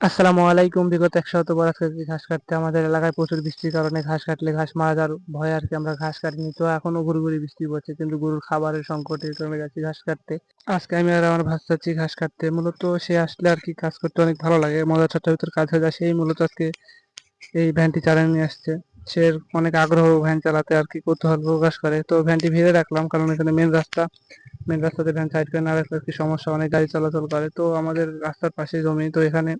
আসসালামু আলাইকুম। বিগত এক পর আজকে ঘাস কাটতে আমাদের এলাকায় প্রচুর বৃষ্টির কারণে ঘাস কাটলে ঘাস মারা যাওয়ার ভয়ে আর কি, আমরা ঘাস কাটিনি। তো এখনও গুড়ি গুড়ি বৃষ্টি পড়ছে, কিন্তু গরুর খাবারের সংকটের কারণে গেছি ঘাস কাটতে। আজকে আমি আর আমার ভাত চাচ্ছি ঘাস কাটতে। মূলত সে আসলে আর কি কাজ করতে অনেক ভালো লাগে। মজা ছটার ভিতর কাজ হয়ে যায়। সেই মূলত আজকে এই ভ্যানটি চালিয়ে নিয়ে আসছে। সে অনেক আগ্রহ ভ্যান চালাতে আর কি কৌতূহল প্রকাশ করে। তো ভ্যানটি ভিড়ে রাখলাম, কারণ এখানে মেন রাস্তা। মেন রাস্তাতে ভ্যান সাইড করে না রাখলে কি সমস্যা? অনেক গাড়ি চলাচল করে। তো আমাদের রাস্তার পাশে জমি, তো এখানে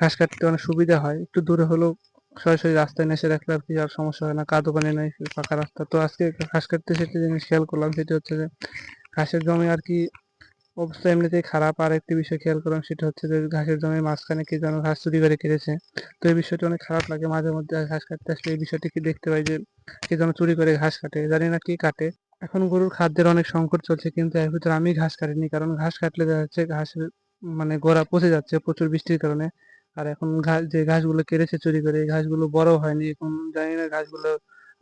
ঘাস কাটতে অনেক সুবিধা হয়। একটু দূরে হলেও সরাসরি রাস্তায় এসে রাখলে আর কি আর সমস্যা হয় না। কাদো পানি নেই পাকা রাস্তা। তো আজকে ঘাস কাটতে সেটা জিনিস খেয়াল করলাম, সেটি হচ্ছে যে ঘাসের জমি আর কি অবস্থা এমনিতেই খারাপ। আর একটি বিষয় খেয়াল করলাম, সেটা হচ্ছে যে ঘাসের জমির মাঝখানে কে যেন ঘাস চুরি করে কেটেছে। তো এই বিষয়টি অনেক খারাপ লাগে মাঝে মধ্যে ঘাস কাটতে আসলে এই বিষয়টি কি দেখতে পাই যে কে যেন চুরি করে ঘাস কাটে। জানি না কি কাটে। এখন গরুর খাদ্যের অনেক সংকট চলছে কিন্তু এর ভিতরে আমি ঘাস কাটিনি, কারণ ঘাস কাটলে দেখা যাচ্ছে ঘাস মানে গোড়া পচে যাচ্ছে প্রচুর বৃষ্টির কারণে। আর এখন ঘাস, যে ঘাসগুলো কেটেছে চুরি করে, এই ঘাসগুলো বড় হয়নি। এখন জানি না ঘাসগুলো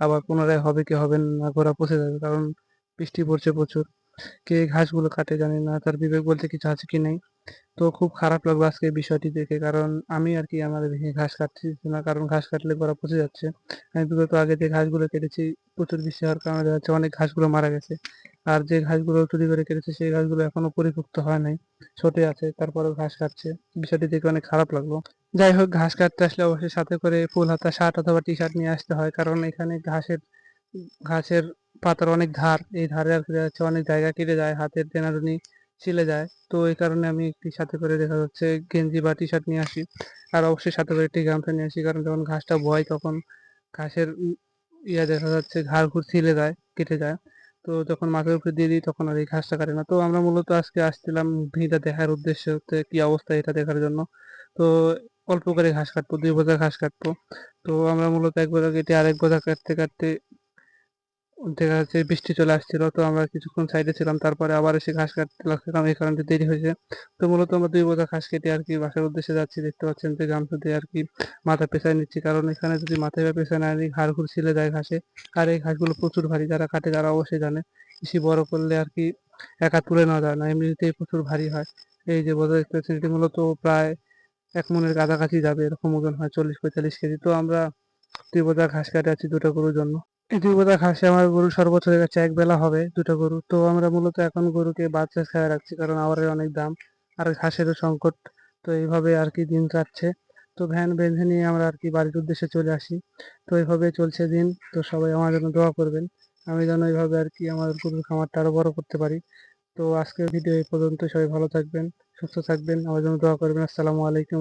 আবার পুনরায় হবে কি হবে না, গোড়া পচে যাবে, কারণ বৃষ্টি পড়ছে প্রচুর। কে ঘাসগুলো কাটে জানি না, তার বিবেক বলতে কিছু আছে কি নেই। তো খুব খারাপ লাগল আজকে বিষয়টি দেখে, কারণ আমি আর কি আমার ঘাস কাটছি না, কারণ ঘাস কাটলে গোড়া পচে যাচ্ছে। আমি বিগত আগে যে ঘাসগুলো কেটেছি, প্রচুর বৃষ্টি হওয়ার কারণে দেখা যাচ্ছে অনেক ঘাসগুলো মারা গেছে। আর যে ঘাসগুলো চুরি করে কেটেছে, সেই ঘাসগুলো এখনও পরিপুক্ত হয় নাই, ছোটে আছে, তারপরেও ঘাস কাটছে। বিষয়টি দেখে অনেক খারাপ লাগল। যাই হোক, ঘাস কাটতে আসলে অবশ্যই সাথে করে ফুল হাতা, শার্ট অথবা টি শার্ট নিয়ে আসতে হয়, কারণ এখানে ঘাসের ঘাসের পাতার অনেক ধার, এই ধারে আর যাচ্ছে, অনেক জায়গা কেটে যায়, হাতের টেনাটুনি ছিলে যায়। তো এই কারণে আমি একটি সাথে করে দেখা যাচ্ছে, গেঞ্জি বা টি শার্ট নিয়ে আসি। আর অবশ্যই সাথে করে একটি গামছা নিয়ে আসি, কারণ যখন ঘাসটা বয় তখন ঘাসের ইয়া দেখা যাচ্ছে ঘাড় ঘুর ছিলে যায়, কেটে যায়। তো যখন মাথার উপরে দিয়ে দিই, তখন আর এই ঘাসটা কাটে না। তো আমরা মূলত আজকে আসছিলাম ভিটা দেখার উদ্দেশ্য হচ্ছে কি অবস্থা এটা দেখার জন্য। তো অল্প করে ঘাস কাটবো, দুই বোঝা ঘাস কাটবো। তো আমরা মূলত এক বোঝা কেটে আরেক বোঝা কাটতে কাটতে দেখা যাচ্ছে বৃষ্টি চলে আসছিল, তো আমরা কিছুক্ষণ সাইডে ছিলাম, তারপরে আবার এসে ঘাস কাটতে লাগছিলাম, এই কারণে দেরি হয়েছে। তো মূলত আমরা দুই বোঝা ঘাস কেটে আর কি বাসার উদ্দেশ্যে যাচ্ছি, দেখতে পাচ্ছেন যে গামছা দিয়ে আর কি মাথা পেঁচায় নিচ্ছি, কারণ এখানে যদি মাথায় বা পেঁচায় না ঘাড় ঘুর ছিলে যায় ঘাসে। আর এই ঘাসগুলো প্রচুর ভারী, যারা কাটে তারা অবশ্যই জানে, বেশি বড় করলে আর কি একা তুলে নেওয়া যায় না, এমনিতেই প্রচুর ভারী হয়। এই যে বোঝা দেখতে পাচ্ছেন এটি মূলত প্রায় এক মনের কাছাকাছি যাবে, এরকম ওজন হয় চল্লিশ পঁয়তাল্লিশ কেজি। তো আমরা দুই বোঝা ঘাস কাটে আছি দুটো গরুর জন্য। দুই বোঝা ঘাসে আমার গরু সর্বোচ্চ গেছে এক বেলা হবে দুটো গরু। তো আমরা মূলত এখন গরুকে বাচ্চা খাওয়া রাখছি, কারণ আবারের অনেক দাম আর ঘাসেরও সংকট, তো এইভাবে আর কি দিন কাটছে। তো ভ্যান বেঁধে নিয়ে আমরা আর কি বাড়ির উদ্দেশ্যে চলে আসি। তো এইভাবে চলছে দিন, তো সবাই আমার জন্য দোয়া করবেন। আমি যেন এইভাবে আর কি আমার গরুর খামারটা আরও বড় করতে পারি। তো আজকের ভিডিও এই পর্যন্ত সবাই ভালো থাকবেন, সুস্থ থাকবেন, আমার জন্য দোয়া করবেন। আসসালামু আলাইকুম।